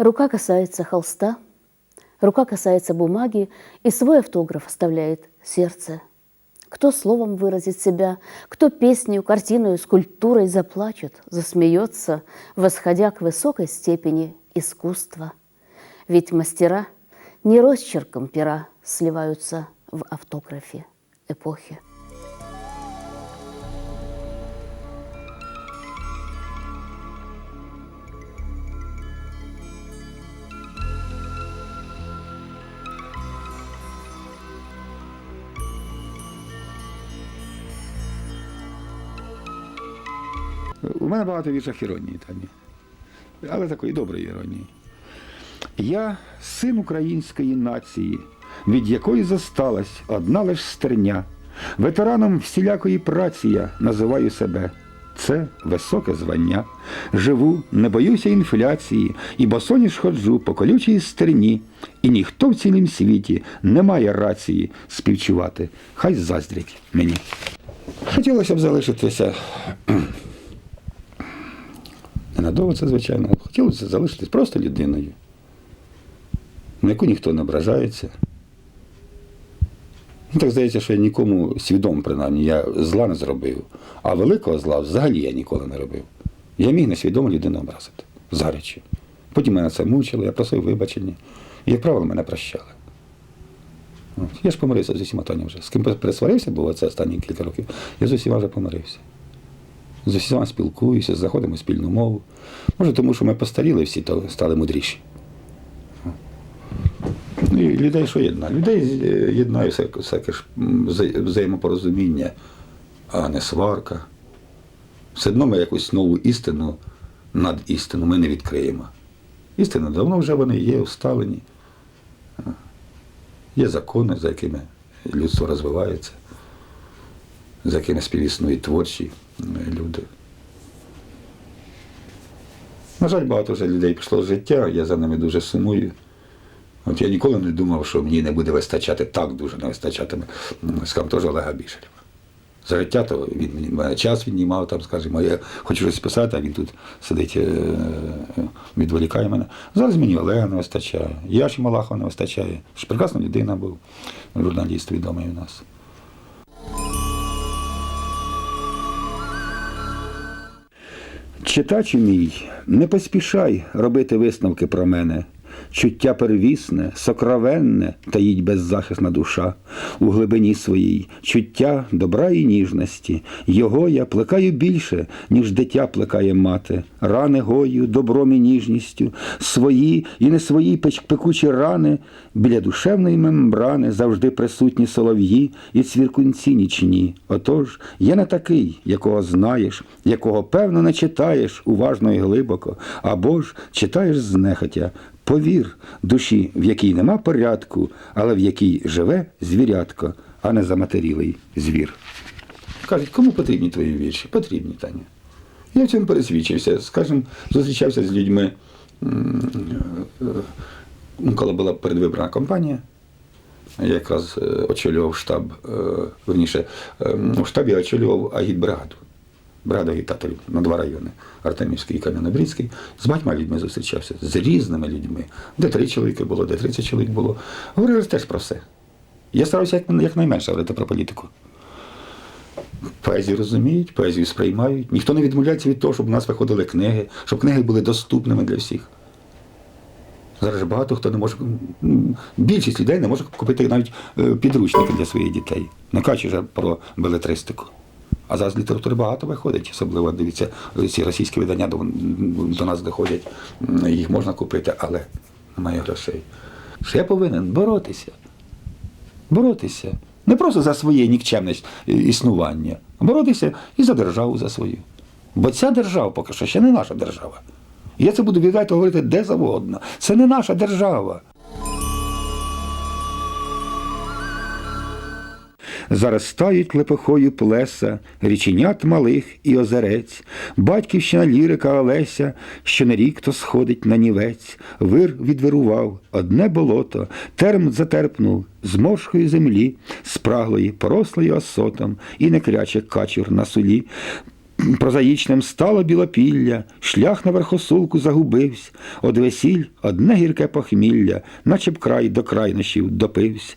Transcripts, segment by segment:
Рука касается холста, рука касается бумаги, и свой автограф оставляет сердце. Кто словом выразит себя, кто песней, картиной, скульптурой заплачет, засмеется, восходя к высокой степени искусства. Ведь мастера не росчерком пера сливаются в автографе эпохи. Мене багато віршах іронії там є. Але такої доброї іронії. Я син української нації, від якої зосталась одна лиш стерня. Ветераном всілякої праці я називаю себе. Це високе звання. Живу, не боюся інфляції, і босоніж ходжу по колючій стерні, і ніхто в цілім світі не має рації співчувати. Хай заздрять мені. Хотілося б залишитися Ненадовго це, звичайно. Хотілося залишитись просто людиною, на яку ніхто не ображається. Ну, так здається, що я нікому свідомо, принаймні, я зла не зробив, а великого зла взагалі я ніколи не робив. Я міг несвідомо людину образити. Заречі. Потім мене це мучило, я просив вибачення. І, як правило, мене прощали. От. Я ж помирився з усіма Тоні вже. З ким пересварився, було це останні кілька років, я з усіма вже помирився. З усіма спілкуюся, знаходимо спільну мову. Може, тому що ми постаріли всі, то стали мудріші. Ну, і людей що єднає? Людей е, єднає всяке, ж взаємопорозуміння, а не сварка. Все одно ми якусь нову істину над істину ми не відкриємо. Істина давно вже вони є, усталені. Є закони, за якими людство розвивається, за якими співіснують творчі е, люди. На жаль, багато вже людей пішло з життя, я за ними дуже сумую. От я ніколи не думав, що мені не буде вистачати, так дуже не вистачатиме, скажімо, теж Олега Бішелєва. За життя то він мене час віднімав, там, скажімо, я хочу щось писати, а він тут сидить, е, е, відволікає мене. Зараз мені Олега не вистачає, Яші Малахова не вистачає. Прекрасна людина був, журналіст відомий у нас. Читачу мій, не поспішай робити висновки про мене. Чуття первісне, сокровенне, таїть беззахисна душа у глибині своїй, чуття добра і ніжності. Його я плекаю більше, ніж дитя плекає мати. Рани гою, добром і ніжністю, свої і не свої пекучі рани, біля душевної мембрани завжди присутні солов'ї і цвіркунці нічні. Отож, я не такий, якого знаєш, якого певно не читаєш уважно і глибоко, або ж читаєш знехотя. Повір душі, в якій нема порядку, але в якій живе звірятко, а не заматерілий звір. Кажуть, кому потрібні твої вірші? Потрібні, Таня. Я в цьому пересвідчився. Скажімо, зустрічався з людьми, е, е, коли була передвиборна кампанія. Я якраз е, очолював штаб, верніше, е, в штабі очолював агітбригаду. Бригада агітаторів на два райони Артемівський і Кам'янобрідський. З багатьма людьми зустрічався, з різними людьми. Де три чоловіки було, де 30 чоловік було. Говорили теж про все. Я старався як, якнайменше говорити про політику. Поезію розуміють, поезію сприймають. Ніхто не відмовляється від того, щоб у нас виходили книги, щоб книги були доступними для всіх. Зараз багато хто не може, більшість людей не може купити навіть е, підручники для своїх дітей. Не кажучи вже про белетристику. А зараз літератури багато виходить, особливо дивіться, ці російські видання до, до нас доходять, їх можна купити, але немає грошей. Що я повинен боротися. Боротися. Не просто за своє нікчемне існування, а боротися і за державу за свою. Бо ця держава поки що ще не наша держава. Я це буду відверто говорити де завгодно. Це не наша держава. Заростають лепехою плеса, річенят малих і озерець, батьківщина лірика Олеся, що не рік то сходить на нівець, вир відвирував, одне болото, терм затерпнув, з мошкою землі, спраглої, порослої осотом, і не кряче качур на сулі. Прозаїчним стало білопілля, шлях на верхосулку загубився, од весіль одне гірке похмілля, наче б край до крайнощів допився.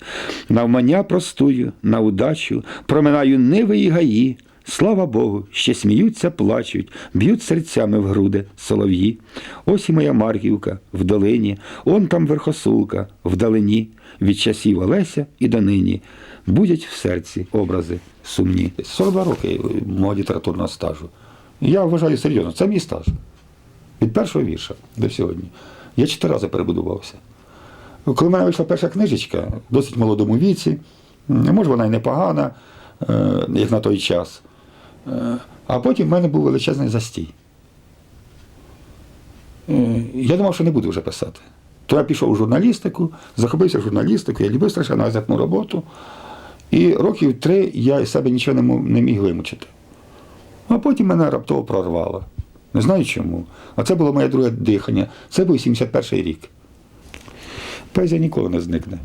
Навмання простую, на удачу, проминаю ниви і гаї. Слава Богу, ще сміються, плачуть, б'ють серцями в груди солов'ї. Ось і моя Марківка в долині, он там верхосулка вдалині, від часів Олеся і донині. Будять в серці образи сумні. 42 роки мого літературного стажу. Я вважаю серйозно, це мій стаж. Від першого вірша до сьогодні. Я чотири рази перебудувався. Коли в мене вийшла перша книжечка, в досить молодому віці, може вона й непогана, е, як на той час. Е, А потім в мене був величезний застій. Е, Я думав, що не буду вже писати. То я пішов у журналістику, захопився журналістикою, я любив страшенно газетну роботу. І років три я із себе нічого не міг вимучити. А потім мене раптово прорвало. Не знаю чому. А це було моє друге дихання. Це був 71-й рік. Поезія ніколи не зникне.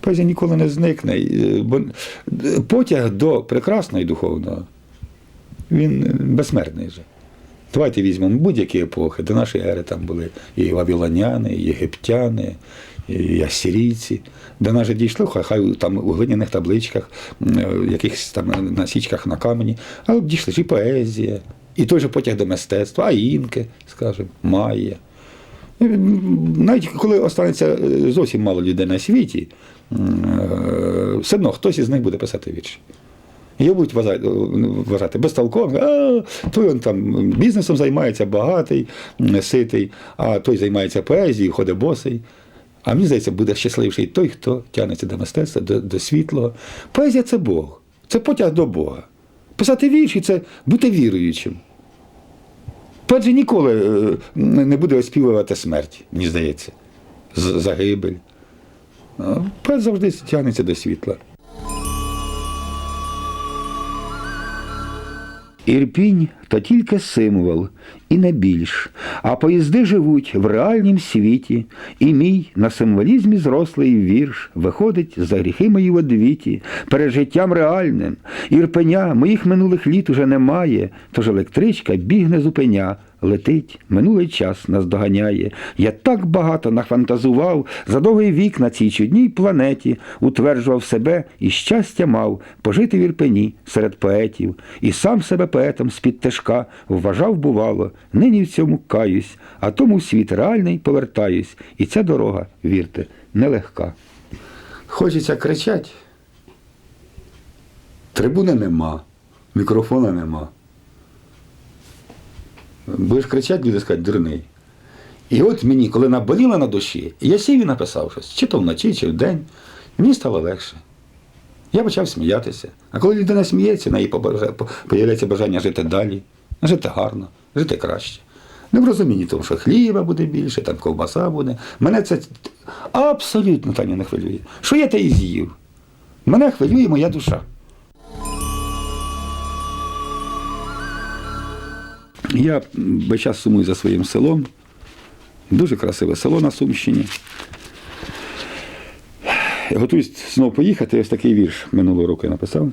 Поезія ніколи не зникне. е, Бо е, потяг до прекрасного і духовного, він е, безсмертний же. Давайте візьмемо будь-які епохи. До нашої ери там були і вавілоняни, і єгиптяни, і асирійці. До нас же дійшло, хай, там у глиняних табличках, е, якихось там насічках на камені, але дійшли і поезія, і той же потяг до мистецтва, а інки, скажімо, майя. Навіть коли останеться е, зовсім мало людей на світі, е, все одно хтось із них буде писати вірші. Його будуть вважати, безтолковим, а той он там бізнесом займається, багатий, ситий, а той займається поезією, ходить босий. А мені здається, буде щасливіший той, хто тягнеться до мистецтва, до, до світлого. Поезія це Бог, це потяг до Бога. Писати вірші це бути віруючим. Поет ніколи е, не буде оспівувати смерть, мені здається, загибель. Поет завжди тягнеться до світла. Ірпінь то тільки символ, і не більш. А поїзди живуть в реальнім світі, і мій на символізмі зрослий вірш виходить за гріхи мої в одвіті, перед життям реальним. Ірпеня моїх минулих літ уже немає, тож електричка бігне зупеня. Летить, минулий час нас доганяє. Я так багато нафантазував, за довгий вік на цій чудній планеті, утверджував себе і щастя мав пожити в Ірпені серед поетів, і сам себе поетом з-під тяжка вважав, бувало, нині в цьому каюсь, а тому світ реальний повертаюсь, і ця дорога, вірте, нелегка. Хочеться кричати. Трибуни нема, мікрофона нема. Будеш кричати, люди скажуть, дурний. І от мені, коли наболіло на душі, я сів і написав щось, чи то вночі, чи вдень, мені стало легше. Я почав сміятися. А коли людина сміється, неї побажа- появляється бажання жити далі, жити гарно, жити краще. Не в розумінні тому, що хліба буде більше, там ковбаса буде. Мене це абсолютно Таня не хвилює. Що я те і з'їв? Мене хвилює моя душа. Я весь час сумую за своїм селом. Дуже красиве село на Сумщині. Готуюсь знову поїхати. Ось такий вірш минулого року я написав.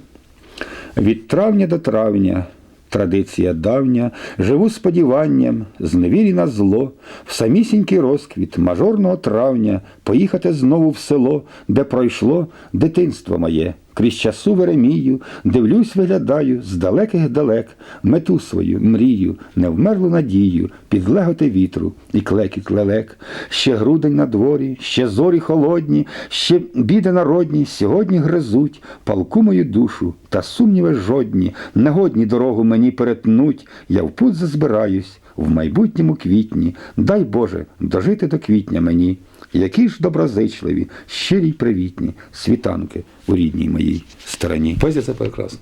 Від травня до травня, традиція давня, живу сподіванням, зневірі на зло, в самісінький розквіт мажорного травня поїхати знову в село, де пройшло дитинство моє. Крізь часу Веремію, дивлюсь, виглядаю з далеких далек, мету свою, мрію, невмерлу надію, під леготи вітру і клекіт лелек. Ще грудень на дворі, ще зорі холодні, ще біди народні сьогодні гризуть палку мою душу, та сумніви жодні, негодні дорогу мені перетнуть. Я в путь зазбираюсь в майбутньому квітні. Дай Боже дожити до квітня мені. Які ж доброзичливі, щирі й привітні світанки у рідній моїй стороні. Поезія це прекрасно.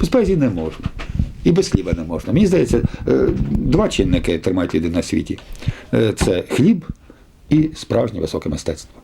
Без поезії не можна. І без хліба не можна. Мені здається, е, два чинники тримають людей на світі: Е, це хліб і справжнє високе мистецтво.